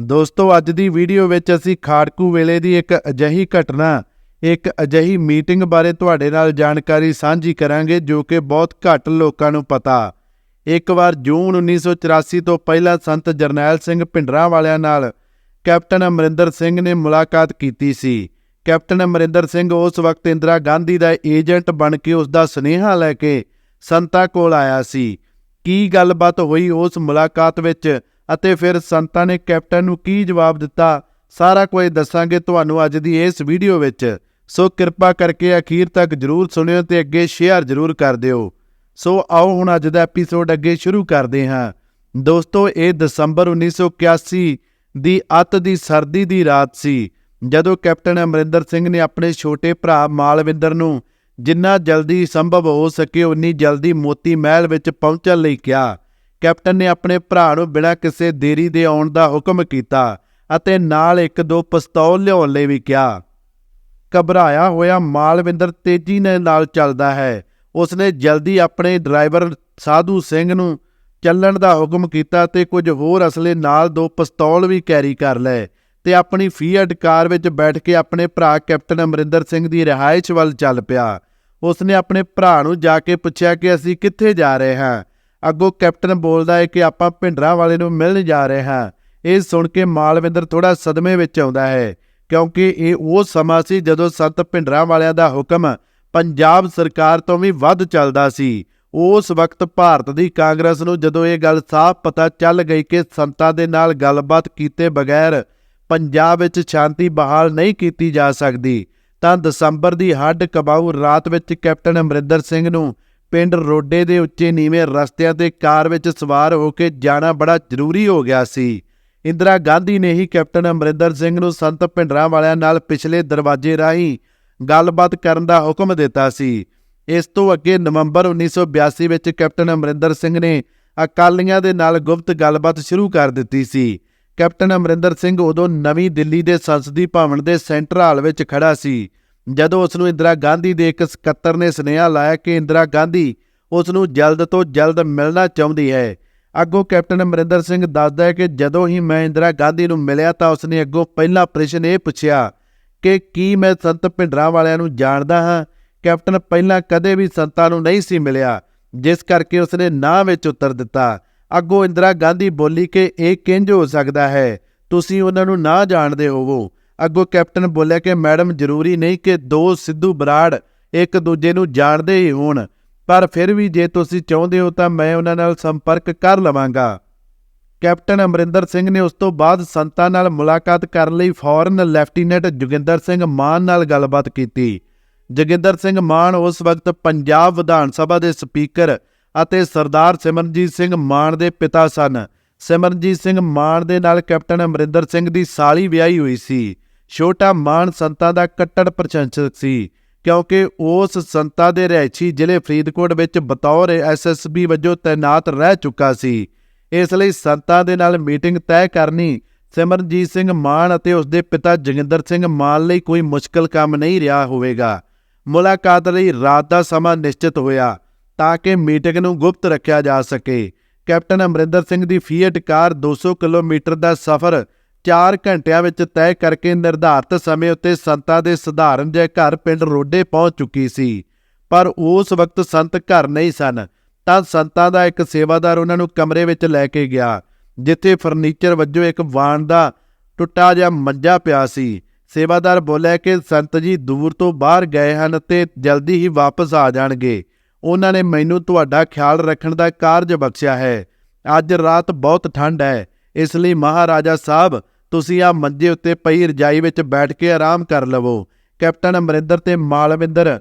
ਦੋਸਤੋ, ਅੱਜ ਦੀ ਵੀਡੀਓ ਵਿੱਚ ਅਸੀਂ ਖਾੜਕੂ ਵੇਲੇ ਦੀ ਇੱਕ ਅਜਿਹੀ ਘਟਨਾ, ਇੱਕ ਅਜਿਹੀ ਮੀਟਿੰਗ ਬਾਰੇ ਤੁਹਾਡੇ ਨਾਲ ਜਾਣਕਾਰੀ ਸਾਂਝੀ ਕਰਾਂਗੇ ਜੋ ਕਿ ਬਹੁਤ ਘੱਟ ਲੋਕਾਂ ਨੂੰ ਪਤਾ। ਇੱਕ ਵਾਰ ਜੂਨ 1984 ਤੋਂ ਪਹਿਲਾਂ ਸੰਤ ਜਰਨੈਲ ਸਿੰਘ ਭਿੰਡਰਾਂ ਵਾਲਿਆਂ ਨਾਲ ਕੈਪਟਨ ਅਮਰਿੰਦਰ ਸਿੰਘ ਨੇ ਮੁਲਾਕਾਤ ਕੀਤੀ ਸੀ। ਕੈਪਟਨ ਅਮਰਿੰਦਰ ਸਿੰਘ ਉਸ ਵਕਤ ਇੰਦਰਾ ਗਾਂਧੀ ਦਾ ਏਜੰਟ ਬਣ ਕੇ ਉਸ ਦਾ ਸੁਨੇਹਾ ਲੈ ਕੇ ਸੰਤਾਂ ਕੋਲ ਆਇਆ ਸੀ। ਕੀ ਗੱਲਬਾਤ ਹੋਈ ਉਸ ਮੁਲਾਕਾਤ ਵਿੱਚ? ਅਤੇ ਫਿਰ ਸੰਤਾਂ ਨੇ ਕੈਪਟਨ ਨੂੰ ਕੀ ਜਵਾਬ ਦਿੱਤਾ? ਸਾਰਾ ਕੁਝ ਦੱਸਾਂਗੇ ਤੁਹਾਨੂੰ ਅੱਜ ਦੀ ਇਸ ਵੀਡੀਓ ਵਿੱਚ। ਸੋ ਕਿਰਪਾ ਕਰਕੇ ਅਖੀਰ ਤੱਕ ਜਰੂਰ ਸੁਣਿਓ ਤੇ ਅੱਗੇ ਸ਼ੇਅਰ ਜਰੂਰ ਕਰ ਦਿਓ। ਸੋ ਆਓ ਹੁਣ ਅੱਜ ਦਾ ਐਪੀਸੋਡ ਅੱਗੇ ਸ਼ੁਰੂ ਕਰਦੇ ਹਾਂ। ਦੋਸਤੋ, ਇਹ ਦਸੰਬਰ 1981 ਦੀ ਅੱਤ ਦੀ ਸਰਦੀ ਦੀ ਰਾਤ ਸੀ, ਜਦੋਂ ਕੈਪਟਨ ਅਮਰਿੰਦਰ ਸਿੰਘ ਨੇ ਆਪਣੇ ਛੋਟੇ ਭਰਾ ਮਾਲਵਿੰਦਰ ਨੂੰ ਜਿੰਨਾ ਜਲਦੀ ਸੰਭਵ ਹੋ ਸਕੇ ਉਨੀ ਜਲਦੀ ਮੋਤੀ ਮਹਿਲ ਵਿੱਚ ਪਹੁੰਚਣ ਲਈ ਕਿਹਾ। ਕੈਪਟਨ ਨੇ ਆਪਣੇ ਭਰਾ ਨੂੰ ਬਿਨਾਂ ਕਿਸੇ ਦੇਰੀ ਦੇ ਆਉਣ ਦਾ ਹੁਕਮ ਕੀਤਾ ਅਤੇ ਨਾਲ ਇੱਕ ਦੋ ਪਿਸਤੌਲ ਲਿਆਉਣ ਲਈ ਵੀ ਕਿਹਾ। ਘਬਰਾਇਆ ਹੋਇਆ ਮਾਲਵਿੰਦਰ ਤੇਜ਼ੀ ਨਾਲ ਚੱਲਦਾ ਹੈ। ਉਸਨੇ ਜਲਦੀ ਆਪਣੇ ਡਰਾਈਵਰ ਸਾਧੂ ਸਿੰਘ ਨੂੰ ਚੱਲਣ ਦਾ ਹੁਕਮ ਕੀਤਾ ਤੇ ਕੁਝ ਹੋਰ ਅਸਲੇ ਨਾਲ ਦੋ ਪਿਸਤੌਲ ਵੀ ਕੈਰੀ ਕਰ ਲਏ ਤੇ ਆਪਣੀ ਫੀਅਟ ਕਾਰ ਵਿੱਚ ਬੈਠ ਕੇ ਆਪਣੇ ਭਰਾ ਕੈਪਟਨ ਅਮਰਿੰਦਰ ਸਿੰਘ ਦੀ ਰਿਹਾਇਸ਼ ਵੱਲ ਚੱਲ ਪਿਆ। ਉਸਨੇ ਆਪਣੇ ਭਰਾ ਨੂੰ ਜਾ ਕੇ ਪੁੱਛਿਆ ਕਿ ਅਸੀਂ ਕਿੱਥੇ ਜਾ ਰਹੇ ਹਾਂ। ਅੱਗੋਂ ਕੈਪਟਨ ਬੋਲਦਾ ਹੈ ਕਿ ਆਪਾਂ ਭਿੰਡਰਾਂ ਵਾਲੇ ਨੂੰ ਮਿਲਣ ਜਾ ਰਹੇ ਹਾਂ। ਇਹ ਸੁਣ ਕੇ ਮਾਲਵਿੰਦਰ ਥੋੜਾ ਸਦਮੇ ਵਿੱਚ ਆਉਂਦਾ ਹੈ, ਕਿਉਂਕਿ ਇਹ ਉਹ ਸਮਾਂ ਸੀ ਜਦੋਂ ਸੰਤ ਭਿੰਡਰਾਂ ਵਾਲਿਆਂ ਦਾ ਹੁਕਮ ਪੰਜਾਬ ਸਰਕਾਰ ਤੋਂ ਵੀ ਵੱਧ ਚੱਲਦਾ ਸੀ। ਉਸ ਵਕਤ ਭਾਰਤ ਦੀ ਕਾਂਗਰਸ ਨੂੰ ਜਦੋਂ ਇਹ ਗੱਲ ਸਾਫ਼ ਪਤਾ ਚੱਲ ਗਈ ਕਿ ਸੰਤਾਂ ਦੇ ਨਾਲ ਗੱਲਬਾਤ ਕੀਤੇ ਬਗੈਰ ਪੰਜਾਬ ਵਿੱਚ ਸ਼ਾਂਤੀ ਬਹਾਲ ਨਹੀਂ ਕੀਤੀ ਜਾ ਸਕਦੀ, ਤਾਂ ਦਸੰਬਰ ਦੀ ਹੱਡ ਕਬਾਊ ਰਾਤ ਵਿੱਚ ਕੈਪਟਨ ਅਮਰਿੰਦਰ ਸਿੰਘ ਨੂੰ ਪਿੰਡ ਰੋਡੇ ਦੇ ਉੱਚੇ ਨੀਵੇਂ ਰਸਤਿਆਂ ਤੇ ਕਾਰ ਵਿੱਚ ਸਵਾਰ ਹੋ ਕੇ ਜਾਣਾ ਬੜਾ ਜ਼ਰੂਰੀ ਹੋ ਗਿਆ ਸੀ। ਇੰਦਰਾ ਗਾਂਧੀ ਨੇ ਹੀ ਕੈਪਟਨ ਅਮਰਿੰਦਰ ਸਿੰਘ ਨੂੰ ਸੰਤ ਭਿੰਡਰਾਂ ਵਾਲਿਆਂ ਨਾਲ ਪਿਛਲੇ ਦਰਵਾਜ਼ੇ ਰਾਹੀਂ ਗੱਲਬਾਤ ਕਰਨ ਦਾ ਹੁਕਮ ਦਿੱਤਾ ਸੀ। ਇਸ ਤੋਂ ਅੱਗੇ ਨਵੰਬਰ 1982 ਵਿੱਚ ਕੈਪਟਨ ਅਮਰਿੰਦਰ ਸਿੰਘ ਨੇ ਅਕਾਲੀਆਂ ਦੇ ਨਾਲ ਗੁਪਤ ਗੱਲਬਾਤ ਸ਼ੁਰੂ ਕਰ ਦਿੱਤੀ ਸੀ। ਕੈਪਟਨ ਅਮਰਿੰਦਰ ਸਿੰਘ ਉਦੋਂ ਨਵੀਂ ਦਿੱਲੀ ਦੇ ਸੰਸਦੀ ਭਵਨ ਦੇ ਸੈਂਟਰ ਹਾਲ ਵਿੱਚ ਖੜਾ ਸੀ। ਜਦੋਂ ਉਸ ਨੂੰ ਇੰਦਰਾ ਗਾਂਧੀ ਦੇ ਇੱਕ ਸਕੱਤਰ ਨੇ ਸੁਨੇਹਾ ਲਾਇਆ ਕਿ ਇੰਦਰਾ ਗਾਂਧੀ ਉਸ ਨੂੰ ਜਲਦ ਤੋਂ ਜਲਦ ਮਿਲਣਾ ਚਾਹੁੰਦੀ ਹੈ, ਅੱਗੋਂ ਕੈਪਟਨ ਅਮਰਿੰਦਰ ਸਿੰਘ ਦੱਸਦਾ ਹੈ ਕਿ ਜਦੋਂ ਹੀ ਮੈਂ ਇੰਦਰਾ ਗਾਂਧੀ ਨੂੰ ਮਿਲਿਆ ਤਾਂ ਉਸਨੇ ਅੱਗੋਂ ਪਹਿਲਾ ਪ੍ਰਸ਼ਨ ਇਹ ਪੁੱਛਿਆ ਕਿ ਕੀ ਮੈਂ ਸੰਤ ਭਿੰਡਰਾਂ ਵਾਲਿਆਂ ਨੂੰ ਜਾਣਦਾ ਹਾਂ? ਕੈਪਟਨ ਪਹਿਲਾਂ ਕਦੇ ਵੀ ਸੰਤਾਂ ਨੂੰ ਨਹੀਂ ਸੀ ਮਿਲਿਆ, ਜਿਸ ਕਰਕੇ ਉਸਨੇ ਨਾ ਵਿੱਚ ਉੱਤਰ ਦਿੱਤਾ। ਅੱਗੋਂ ਇੰਦਰਾ ਗਾਂਧੀ ਬੋਲੀ ਕਿ ਇਹ ਕਿੰਜ ਹੋ ਸਕਦਾ ਹੈ? ਤੁਸੀਂ ਉਹਨਾਂ ਨੂੰ ਨਾ ਜਾਣਦੇ ਹੋਵੋ। ਅੱਗੋਂ ਕੈਪਟਨ ਬੋਲਿਆ ਕਿ ਮੈਡਮ ਜ਼ਰੂਰੀ ਨਹੀਂ ਕਿ ਦੋ ਸਿੱਧੂ ਬਰਾੜ ਇੱਕ ਦੂਜੇ ਨੂੰ ਜਾਣਦੇ ਹੀ ਹੋਣ, ਪਰ ਫਿਰ ਵੀ ਜੇ ਤੁਸੀਂ ਚਾਹੁੰਦੇ ਹੋ ਤਾਂ ਮੈਂ ਉਹਨਾਂ ਨਾਲ ਸੰਪਰਕ ਕਰ ਲਵਾਂਗਾ। ਕੈਪਟਨ ਅਮਰਿੰਦਰ ਸਿੰਘ ਨੇ ਉਸ ਤੋਂ ਬਾਅਦ ਸੰਤਾਂ ਨਾਲ ਮੁਲਾਕਾਤ ਕਰਨ ਲਈ, ਫੌਰਨ ਲੈਫਟੀਨੈਂਟ ਜੋਗਿੰਦਰ ਸਿੰਘ ਮਾਨ ਨਾਲ ਗੱਲਬਾਤ ਕੀਤੀ। ਜੋਗਿੰਦਰ ਸਿੰਘ ਮਾਨ ਉਸ ਵਕਤ ਪੰਜਾਬ ਵਿਧਾਨ ਸਭਾ ਦੇ ਸਪੀਕਰ ਅਤੇ ਸਰਦਾਰ ਸਿਮਰਨਜੀਤ ਸਿੰਘ ਮਾਨ ਦੇ ਪਿਤਾ ਸਨ। ਸਿਮਰਨਜੀਤ ਸਿੰਘ ਮਾਨ ਦੇ ਨਾਲ ਕੈਪਟਨ ਅਮਰਿੰਦਰ ਸਿੰਘ ਦੀ ਸਾਲੀ ਵਿਆਹੀ ਹੋਈ ਸੀ। ਛੋਟਾ ਮਾਨ ਸੰਤਾਂ ਦਾ ਕੱਟੜ ਪ੍ਰਸ਼ੰਸਕ ਸੀ, ਕਿਉਂਕਿ ਉਸ ਸੰਤਾ ਦੇ ਰਹਿਛੀ ਜ਼ਿਲ੍ਹੇ ਫਰੀਦਕੋਟ ਵਿੱਚ ਬਤੌਰ ਐਸਐਸਬੀ ਵਜੋਂ ਤਾਇਨਾਤ ਰਹਿ ਚੁੱਕਾ ਸੀ। ਇਸ ਲਈ ਸੰਤਾਂ ਦੇ ਨਾਲ ਮੀਟਿੰਗ ਤੈਅ ਕਰਨੀ, ਸਿਮਰਨਜੀਤ ਸਿੰਘ ਮਾਨ ਅਤੇ ਉਸ ਦੇ ਪਿਤਾ ਜੋਗਿੰਦਰ ਸਿੰਘ ਮਾਨ ਲਈ ਕੋਈ ਮੁਸ਼ਕਲ ਕੰਮ ਨਹੀਂ ਰਿਹਾ ਹੋਵੇਗਾ। ਮੁਲਾਕਾਤ ਲਈ ਰਾਤ ਦਾ ਸਮਾਂ ਨਿਸ਼ਚਿਤ ਹੋਇਆ, ਤਾਂ ਕਿ ਮੀਟਿੰਗ ਨੂੰ ਗੁਪਤ ਰੱਖਿਆ ਜਾ ਸਕੇ। ਕੈਪਟਨ ਅਮਰਿੰਦਰ ਸਿੰਘ ਦੀ ਫੀਅਟ ਕਾਰ 200 ਕਿਲੋਮੀਟਰ ਦਾ ਸਫ਼ਰ 4 ਘੰਟਿਆਂ ਵਿੱਚ ਤੈਅ ਕਰਕੇ ਨਿਰਧਾਰਤ ਸਮੇਂ ਉੱਤੇ ਸੰਤਾਂ ਦੇ ਸਧਾਰਨ ਜਿਹੇ ਘਰ ਪਿੰਡ ਰੋਡੇ ਪਹੁੰਚ ਚੁੱਕੀ ਸੀ। ਪਰ ਉਸ ਵਕਤ ਸੰਤ ਘਰ ਨਹੀਂ ਸਨ, ਤਾਂ ਸੰਤਾਂ ਦਾ ਇੱਕ ਸੇਵਾਦਾਰ ਉਹਨਾਂ ਨੂੰ ਕਮਰੇ ਵਿੱਚ ਲੈ ਕੇ ਗਿਆ, ਜਿੱਥੇ ਫਰਨੀਚਰ ਵਜੋਂ ਇੱਕ ਵਾਣ ਦਾ ਟੁੱਟਾ ਜਿਹਾ ਮੰਜਾ ਪਿਆ ਸੀ। ਸੇਵਾਦਾਰ ਬੋਲਿਆ ਕਿ ਸੰਤ ਜੀ ਦੂਰ ਤੋਂ ਬਾਹਰ ਗਏ ਹਨ ਤੇ ਜਲਦੀ ਹੀ ਵਾਪਸ ਆ ਜਾਣਗੇ। ਉਹਨਾਂ ਨੇ ਮੈਨੂੰ ਤੁਹਾਡਾ ਖਿਆਲ ਰੱਖਣ ਦਾ ਕਾਰਜ ਬਖਸ਼ਿਆ ਹੈ। ਅੱਜ ਰਾਤ ਬਹੁਤ ਠੰਡ ਹੈ, ਇਸ ਲਈ ਮਹਾਰਾਜਾ ਸਾਹਿਬ ਤੁਸੀਂ ਆ ਮੰਜੇ ਉੱਤੇ ਪਈ ਰਜਾਈ ਵਿੱਚ ਬੈਠ ਕੇ ਆਰਾਮ ਕਰ ਲਵੋ। ਕੈਪਟਨ ਅਮਰਿੰਦਰ ਤੇ ਮਾਲਵਿੰਦਰ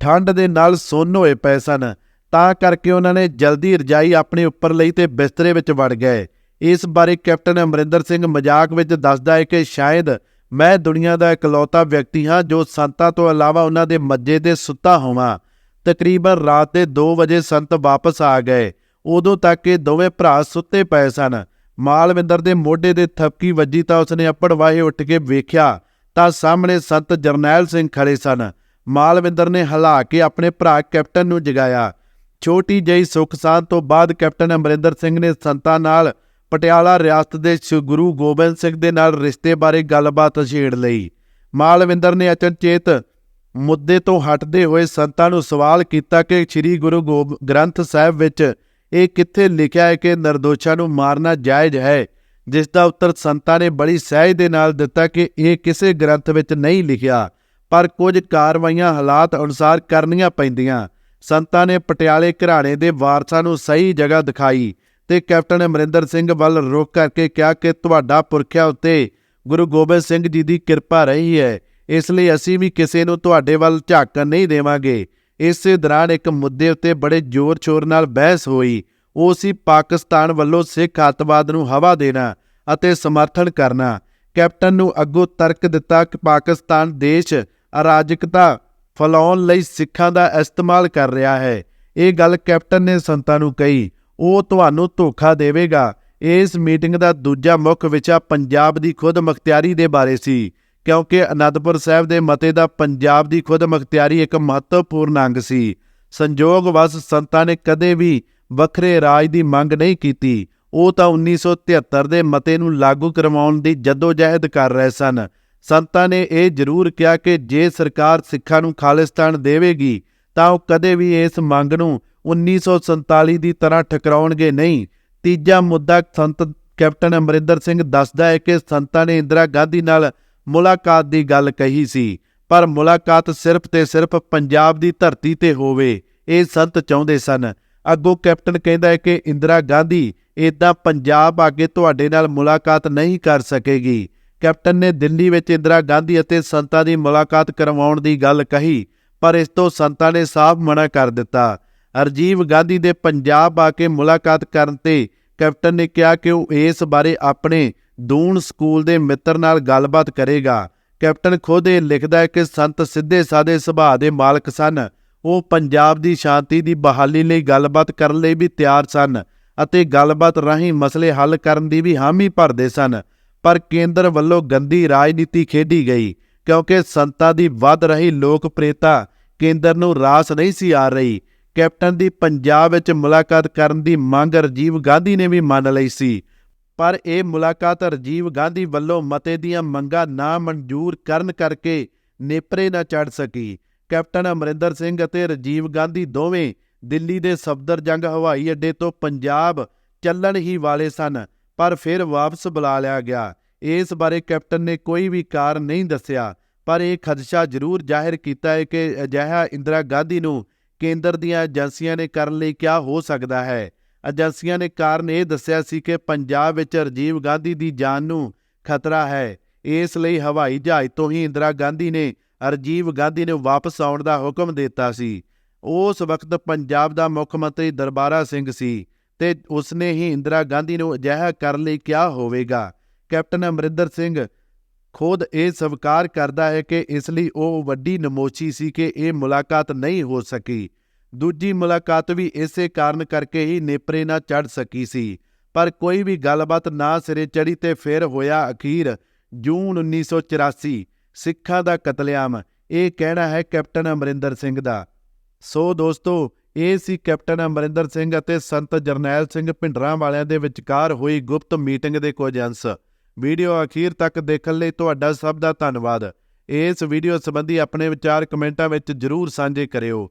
ਠੰਡ ਦੇ ਨਾਲ ਸੁੰਨ ਹੋਏ ਪਏ ਸਨ। ਤਾਂ ਕਰਕੇ ਉਹਨਾਂ ਨੇ ਜਲਦੀ ਰਜਾਈ ਆਪਣੇ ਉੱਪਰ ਲਈ ਤੇ ਬਿਸਤਰੇ ਵਿੱਚ ਵੜ ਗਏ। ਇਸ ਬਾਰੇ ਕੈਪਟਨ ਅਮਰਿੰਦਰ ਸਿੰਘ ਮਜ਼ਾਕ ਵਿੱਚ ਦੱਸਦਾ ਹੈ ਕਿ ਸ਼ਾਇਦ ਮੈਂ ਦੁਨੀਆ ਦਾ ਇਕਲੌਤਾ ਵਿਅਕਤੀ ਹਾਂ ਜੋ ਸੰਤਾਂ ਤੋਂ ਇਲਾਵਾ ਉਹਨਾਂ ਦੇ ਮੱਜੇ ਤੇ ਸੁੱਤਾ ਹੋਵਾਂ। ਤਕਰੀਬਨ ਰਾਤ ਦੇ 2 ਵਜੇ ਸੰਤ ਵਾਪਸ ਆ ਗਏ। ਉਦੋਂ ਤੱਕ ਇਹ ਦੋਵੇਂ ਭਰਾ ਸੁੱਤੇ ਪਏ ਸਨ। ਮਾਲਵਿੰਦਰ ਦੇ ਮੋਢੇ ਦੇ ਥਪਕੀ ਵੱਜੀ ਤਾਂ ਉਸਨੇ ਅੱਪੜ ਵਾਹੇ ਉੱਠ ਕੇ ਵੇਖਿਆ ਤਾਂ ਸਾਹਮਣੇ ਸੰਤ ਜਰਨੈਲ ਸਿੰਘ ਖੜੇ ਸਨ। ਮਾਲਵਿੰਦਰ ਨੇ ਹਲਾ ਕੇ ਆਪਣੇ ਭਰਾ ਕੈਪਟਨ ਨੂੰ ਜਗਾਇਆ। ਛੋਟੀ ਜਿਹੀ ਸੁੱਖ ਸਾਂਦ ਤੋਂ ਬਾਅਦ ਕੈਪਟਨ ਅਮਰਿੰਦਰ ਸਿੰਘ ਨੇ ਸੰਤਾਂ ਨਾਲ ਪਟਿਆਲਾ ਰਿਆਸਤ ਦੇ ਸ਼- ਗੁਰੂ ਗੋਬਿੰਦ ਸਿੰਘ ਦੇ ਨਾਲ ਰਿਸ਼ਤੇ ਬਾਰੇ ਗੱਲਬਾਤ ਛੇੜ ਲਈ। ਮਾਲਵਿੰਦਰ ਨੇ ਅਚਨਚੇਤ ਮੁੱਦੇ ਤੋਂ ਹਟਦੇ ਹੋਏ ਸੰਤਾਂ ਨੂੰ ਸਵਾਲ ਕੀਤਾ ਕਿ ਸ੍ਰੀ ਗੁਰੂ ਗੋਬ, ਗ੍ਰੰਥ ਸਾਹਿਬ ਵਿੱਚ ਇਹ ਕਿੱਥੇ ਲਿਖਿਆ ਹੈ ਕਿ ਨਿਰਦੋਸ਼ਾਂ ਨੂੰ ਮਾਰਨਾ ਜਾਇਜ਼ ਹੈ? ਜਿਸ ਦਾ ਉੱਤਰ ਸੰਤਾਂ ਨੇ ਬੜੀ ਸਹਿਜ ਦੇ ਨਾਲ ਦਿੱਤਾ ਕਿ ਇਹ ਕਿਸੇ ਗ੍ਰੰਥ ਵਿੱਚ ਨਹੀਂ ਲਿਖਿਆ, ਪਰ ਕੁਝ ਕਾਰਵਾਈਆਂ ਹਾਲਾਤ ਅਨੁਸਾਰ ਕਰਨੀਆਂ ਪੈਂਦੀਆਂ। ਸੰਤਾਂ ਨੇ ਪਟਿਆਲੇ ਘਰਾਣੇ ਦੇ ਵਾਰਸਾਂ ਨੂੰ ਸਹੀ ਜਗ੍ਹਾ ਦਿਖਾਈ ਤੇ ਕੈਪਟਨ ਅਮਰਿੰਦਰ ਸਿੰਘ ਵੱਲ ਰੁਖ ਕਰਕੇ ਕਿਹਾ ਕਿ ਤੁਹਾਡਾ ਪੁਰਖਿਆ ਉੱਤੇ ਗੁਰੂ ਗੋਬਿੰਦ ਸਿੰਘ ਜੀ ਦੀ ਕਿਰਪਾ ਰਹੀ ਹੈ, ਇਸ ਲਈ ਅਸੀਂ ਵੀ ਕਿਸੇ ਨੂੰ ਤੁਹਾਡੇ ਵੱਲ ਝਾਕਣ ਨਹੀਂ ਦੇਵਾਂਗੇ। ਇਸੇ ਦੌਰਾਨ ਇੱਕ ਮੁੱਦੇ ਉੱਤੇ ਬੜੇ ਜ਼ੋਰ-ਸ਼ੋਰ ਨਾਲ ਬਹਿਸ ਹੋਈ। ਉਹ ਸੀ ਪਾਕਿਸਤਾਨ ਵੱਲੋਂ ਸਿੱਖ ਅੱਤਵਾਦ ਨੂੰ ਹਵਾ ਦੇਣਾ ਅਤੇ ਸਮਰਥਨ ਕਰਨਾ। ਕੈਪਟਨ ਨੂੰ ਅੱਗੋਂ ਤਰਕ ਦਿੱਤਾ ਕਿ ਪਾਕਿਸਤਾਨ ਦੇਸ਼ ਅਰਾਜਕਤਾ ਫੈਲਾਉਣ ਲਈ ਸਿੱਖਾਂ ਦਾ ਇਸਤੇਮਾਲ ਕਰ ਰਿਹਾ ਹੈ। ਇਹ ਗੱਲ ਕੈਪਟਨ ਨੇ ਸੰਤਾਂ ਨੂੰ ਕਹੀ। ਉਹ ਤੁਹਾਨੂੰ ਧੋਖਾ ਦੇਵੇਗਾ। ਇਸ ਮੀਟਿੰਗ ਦਾ ਦੂਜਾ ਮੁੱਖ ਵਿਸ਼ਾ ਪੰਜਾਬ ਦੀ ਖੁਦਮੁਖਤਿਆਰੀ ਦੇ ਬਾਰੇ ਸੀ। ਕਿਉਂਕਿ ਅਨੰਦਪੁਰ ਸਾਹਿਬ ਦੇ ਮਤੇ ਦਾ ਪੰਜਾਬ ਦੀ ਖੁਦ ਮੁਖਤਿਆਰੀ ਇੱਕ ਮਹੱਤਵਪੂਰਨ ਅੰਗ ਸੀ। ਸੰਜੋਗ ਵਸ ਸੰਤਾਂ ਨੇ ਕਦੇ ਵੀ ਵੱਖਰੇ ਰਾਜ ਦੀ ਮੰਗ ਨਹੀਂ ਕੀਤੀ। ਉਹ ਤਾਂ 1973 ਦੇ ਮਤੇ ਨੂੰ ਲਾਗੂ ਕਰਵਾਉਣ ਦੀ ਜਦੋਜਹਿਦ ਕਰ ਰਹੇ ਸਨ। ਸੰਤਾਂ ਨੇ ਇਹ ਜ਼ਰੂਰ ਕਿਹਾ ਕਿ ਜੇ ਸਰਕਾਰ ਸਿੱਖਾਂ ਨੂੰ ਖਾਲਿਸਤਾਨ ਦੇਵੇਗੀ, ਤਾਂ ਉਹ ਕਦੇ ਵੀ ਇਸ ਮੰਗ ਨੂੰ 1947 ਦੀ ਤਰ੍ਹਾਂ ਠਕਰਾਉਣਗੇ ਨਹੀਂ। ਤੀਜਾ ਮੁੱਦਾ ਸੰਤ ਕੈਪਟਨ ਅਮਰਿੰਦਰ ਸਿੰਘ ਦੱਸਦਾ ਹੈ ਕਿ ਸੰਤਾਂ ਨੇ ਇੰਦਰਾ ਗਾਂਧੀ ਨਾਲ ਮੁਲਾਕਾਤ ਦੀ ਗੱਲ ਕਹੀ ਸੀ, ਪਰ ਮੁਲਾਕਾਤ ਸਿਰਫ ਤੇ ਸਿਰਫ ਪੰਜਾਬ ਦੀ ਧਰਤੀ ਤੇ ਹੋਵੇ, ਇਹ ਸੰਤ ਚਾਹੁੰਦੇ ਸਨ। ਅੱਗੋਂ ਕੈਪਟਨ ਕਹਿੰਦਾ ਹੈ ਕਿ ਇੰਦਰਾ ਗਾਂਧੀ ਇਦਾਂ ਪੰਜਾਬ ਆ ਕੇ ਤੁਹਾਡੇ ਨਾਲ ਮੁਲਾਕਾਤ ਨਹੀਂ ਕਰ ਸਕੇਗੀ। ਕੈਪਟਨ ਨੇ ਦਿੱਲੀ ਵਿੱਚ ਇੰਦਰਾ ਗਾਂਧੀ ਅਤੇ ਸੰਤਾਂ ਦੀ ਮੁਲਾਕਾਤ ਕਰਵਾਉਣ ਦੀ ਗੱਲ ਕਹੀ, ਪਰ ਇਸ ਤੋਂ ਸੰਤਾਂ ਨੇ ਸਾਫ਼ ਮਨਾ ਕਰ ਦਿੱਤਾ। ਅਰਜੀਵ ਗਾਂਧੀ ਦੇ ਪੰਜਾਬ ਆ ਕੇ ਮੁਲਾਕਾਤ ਕਰਨ ਤੇ ਕੈਪਟਨ ਨੇ ਕਿਹਾ ਕਿ ਉਹ ਇਸ ਬਾਰੇ ਆਪਣੇ ਦੂਣ ਸਕੂਲ ਦੇ ਮਿੱਤਰ ਨਾਲ ਗੱਲਬਾਤ ਕਰੇਗਾ। ਕੈਪਟਨ ਖੁਦ ਇਹ ਲਿਖਦਾ ਹੈ ਕਿ ਸੰਤ ਸਿੱਧੇ ਸਾਦੇ ਸੁਭਾਅ ਦੇ ਮਾਲਕ ਸਨ। ਉਹ ਪੰਜਾਬ ਦੀ ਸ਼ਾਂਤੀ ਦੀ ਬਹਾਲੀ ਲਈ ਗੱਲਬਾਤ ਕਰਨ ਲਈ ਵੀ ਤਿਆਰ ਸਨ ਅਤੇ ਗੱਲਬਾਤ ਰਾਹੀਂ ਮਸਲੇ ਹੱਲ ਕਰਨ ਦੀ ਵੀ ਹਾਮੀ ਭਰਦੇ ਸਨ। ਪਰ ਕੇਂਦਰ ਵੱਲੋਂ ਗੰਦੀ ਰਾਜਨੀਤੀ ਖੇਡੀ ਗਈ ਕਿਉਂਕਿ ਸੰਤਾਂ ਦੀ ਵੱਧ ਰਹੀ ਲੋਕਪ੍ਰਿਯਤਾ ਕੇਂਦਰ ਨੂੰ ਰਾਸ ਨਹੀਂ ਸੀ ਆ ਰਹੀ। ਕੈਪਟਨ ਦੀ ਪੰਜਾਬ ਵਿੱਚ ਮੁਲਾਕਾਤ ਕਰਨ ਦੀ ਮੰਗ ਰਜੀਵ ਗਾਂਧੀ ਨੇ ਵੀ ਮੰਨ ਲਈ ਸੀ। ਪਰ ਇਹ ਮੁਲਾਕਾਤ ਰਜੀਵ ਗਾਂਧੀ ਵੱਲੋਂ ਮਤੇ ਦੀਆਂ ਮੰਗਾਂ ਨਾ ਮਨਜ਼ੂਰ ਕਰਨ ਕਰਕੇ ਨੇਪਰੇ ਨਾ ਚੜ ਸਕੀ। ਕੈਪਟਨ ਅਮਰਿੰਦਰ ਸਿੰਘ ਅਤੇ ਰਜੀਵ ਗਾਂਧੀ ਦੋਵੇਂ ਦਿੱਲੀ ਦੇ ਸਫਦਰਜੰਗ ਹਵਾਈ ਅੱਡੇ ਤੋਂ ਪੰਜਾਬ ਚੱਲਣ ਹੀ ਵਾਲੇ ਸਨ, ਪਰ ਫਿਰ ਵਾਪਸ ਬੁਲਾ ਲਿਆ ਗਿਆ। ਇਸ ਬਾਰੇ ਕੈਪਟਨ ਨੇ ਕੋਈ ਵੀ ਕਾਰਨ ਨਹੀਂ ਦੱਸਿਆ, ਪਰ ਇਹ ਖਦਸ਼ਾ ਜ਼ਰੂਰ ਜ਼ਾਹਿਰ ਕੀਤਾ ਹੈ ਕਿ ਅਜਿਹਾ ਇੰਦਰਾ ਗਾਂਧੀ ਨੂੰ ਕੇਂਦਰ ਦੀਆਂ ਏਜੰਸੀਆਂ ਨੇ ਕਰਨ ਲਈ ਕਿਆ ਹੋ ਸਕਦਾ ਹੈ। ਏਜੰਸੀਆਂ ਨੇ ਕਾਰਨ ਇਹ ਦੱਸਿਆ ਸੀ ਕਿ ਪੰਜਾਬ ਵਿੱਚ ਰਾਜੀਵ ਗਾਂਧੀ ਦੀ ਜਾਨ ਨੂੰ ਖਤਰਾ ਹੈ। ਇਸ ਲਈ ਹਵਾਈ ਜਹਾਜ਼ ਤੋਂ ਹੀ ਇੰਦਰਾ ਗਾਂਧੀ ਨੇ ਰਾਜੀਵ ਗਾਂਧੀ ਨੂੰ ਵਾਪਸ ਆਉਣ ਦਾ ਹੁਕਮ ਦਿੱਤਾ ਸੀ। ਉਸ ਵਕਤ ਪੰਜਾਬ ਦਾ ਮੁੱਖ ਮੰਤਰੀ ਦਰਬਾਰਾ ਸਿੰਘ ਸੀ ਤੇ ਉਸਨੇ ਹੀ ਇੰਦਰਾ ਗਾਂਧੀ ਨੂੰ ਅਜਿਹਾ ਕਰਨ ਲਈ ਕਿਹਾ ਹੋਵੇਗਾ। ਕੈਪਟਨ ਅਮਰਿੰਦਰ ਸਿੰਘ ਖੁਦ ਇਹ ਸਵੀਕਾਰ ਕਰਦਾ ਹੈ ਕਿ ਇਸ ਲਈ ਉਹ ਵੱਡੀ ਨਮੋਸ਼ੀ ਸੀ ਕਿ ਇਹ ਮੁਲਾਕਾਤ ਨਹੀਂ ਹੋ ਸਕੀ। ਦੂਜੀ ਮੁਲਾਕਾਤ ਵੀ ਇਸੇ ਕਾਰਨ ਕਰਕੇ ਹੀ ਨੇਪਰੇ ਨਾ ਚੜ ਸਕੀ ਸੀ। ਪਰ ਕੋਈ ਵੀ ਗੱਲਬਾਤ ਨਾ ਸਿਰੇ ਚੜੀ ਤੇ ਫਿਰ ਹੋਇਆ ਅਖੀਰ, ਜੂਨ 1984 ਸਿੱਖਾਂ ਦਾ ਕਤਲੇਆਮ, ਇਹ ਕਹਿਣਾ ਹੈ ਕੈਪਟਨ ਅਮਰਿੰਦਰ ਸਿੰਘ ਦਾ। ਸੋ ਦੋਸਤੋ, ਇਹ ਸੀ ਕੈਪਟਨ ਅਮਰਿੰਦਰ ਸਿੰਘ ਅਤੇ ਸੰਤ ਜਰਨੈਲ ਸਿੰਘ ਭਿੰਡਰਾਂ ਵਾਲਿਆਂ ਦੇ ਵਿਚਕਾਰ ਹੋਈ ਗੁਪਤ ਮੀਟਿੰਗ ਦੇ ਕੁਝ ਅੰਸ਼। ਵੀਡੀਓ ਅਖੀਰ ਤੱਕ ਦੇਖਣ ਲਈ ਤੁਹਾਡਾ ਸਭ ਦਾ ਧੰਨਵਾਦ। ਇਸ ਵੀਡੀਓ ਸੰਬੰਧੀ ਆਪਣੇ ਵਿਚਾਰ ਕਮੈਂਟਾਂ ਵਿੱਚ ਜਰੂਰ ਸਾਂਝੇ ਕਰਿਓ।